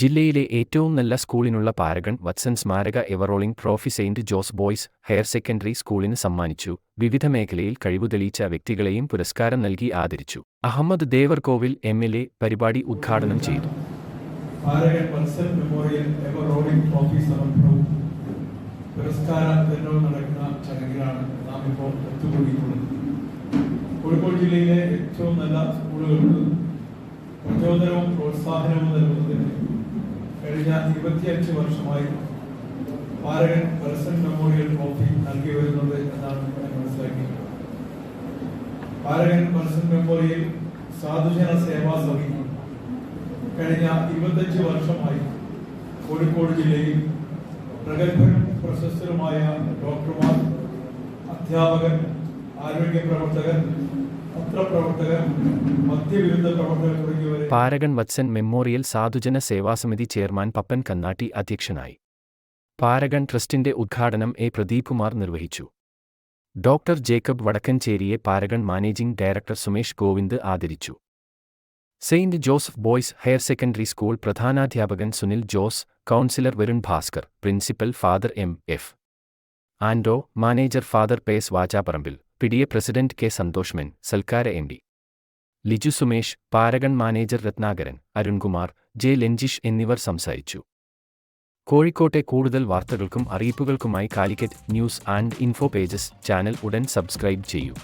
ജില്ലയിലെ ഏറ്റവും നല്ല സ്കൂളിനുള്ള പാരഗൺ വത്സൻ സ്മാരക ever rolling trophy Saint Jose boys higher secondary സ്കൂളിന് സമ്മാനിച്ചു. വിവിധ മേഖലയിൽ കഴിവു തെളിയിച്ച വ്യക്തികളെയും പുരസ്കാരം നൽകി ആദരിച്ചു. Ahammed Devarkovil M L A പരിപാടി ഉദ്ഘാടനം ചെയ്തു. കോഴിക്കോട് ജില്ലയിലെ ഏറ്റവും നല്ല സ്കൂളുകൾക്ക് പ്രചോദനവും പ്രോത്സാഹനവും നൽകുന്നതിന് കഴിഞ്ഞ ഇരുപത്തിയഞ്ച് വർഷമായി പാരഗൺ വത്സൻ മെമ്മോറിയൽ ട്രോഫി നൽകി വരുന്നത് എന്നാണ് ഞാൻ മനസ്സിലാക്കിയത് പാരഗൺ വത്സൻ മെമ്മോറിയൽ സാധുജന സേവാ സമിതി കഴിഞ്ഞ ഇരുപത്തഞ്ച് വർഷമായി കോഴിക്കോട് ജില്ലയിൽ പ്രഗത്ഭരും പ്രശസ്തരുമായ ഡോക്ടർമാർ അധ്യാപകർ ആരോഗ്യ പ്രവർത്തകർ പാരഗൺ വത്സൻ മെമ്മോറിയൽ സാധുജന സേവാസമിതി ചെയർമാൻ പപ്പൻ കന്നാട്ടി അധ്യക്ഷനായി. പാരഗൺ ട്രസ്റ്റിന്റെ ഉദ്ഘാടനം എ പ്രദീപ് കുമാർ നിർവഹിച്ചു. Doctor Jacob വടക്കഞ്ചേരിയെ Paragon managing director Sumesh Govind ആദരിച്ചു. Saint Joseph boys higher secondary school പ്രധാനാധ്യാപകൻ Sunil Jose councillor Varun Bhaskar principal father M F. ആൻഡോ മാനേജർ ഫാദർ പേസ് വാചാപ്പറമ്പിൽ പിടിയെ പ്രസിഡന്റ് കെ സന്തോഷ് മെൻ സൽക്കാര M D Liju Sumesh Paragon manager Rathnakaran Arunkumar J Lenjish എന്നിവർ സംസാരിച്ചു. കോഴിക്കോട്ടെ കൂടുതൽ വാർത്തകൾക്കും അറിയിപ്പുകൾക്കുമായി Calicut news and info pages channel ഉടൻ subscribe ചെയ്യൂ.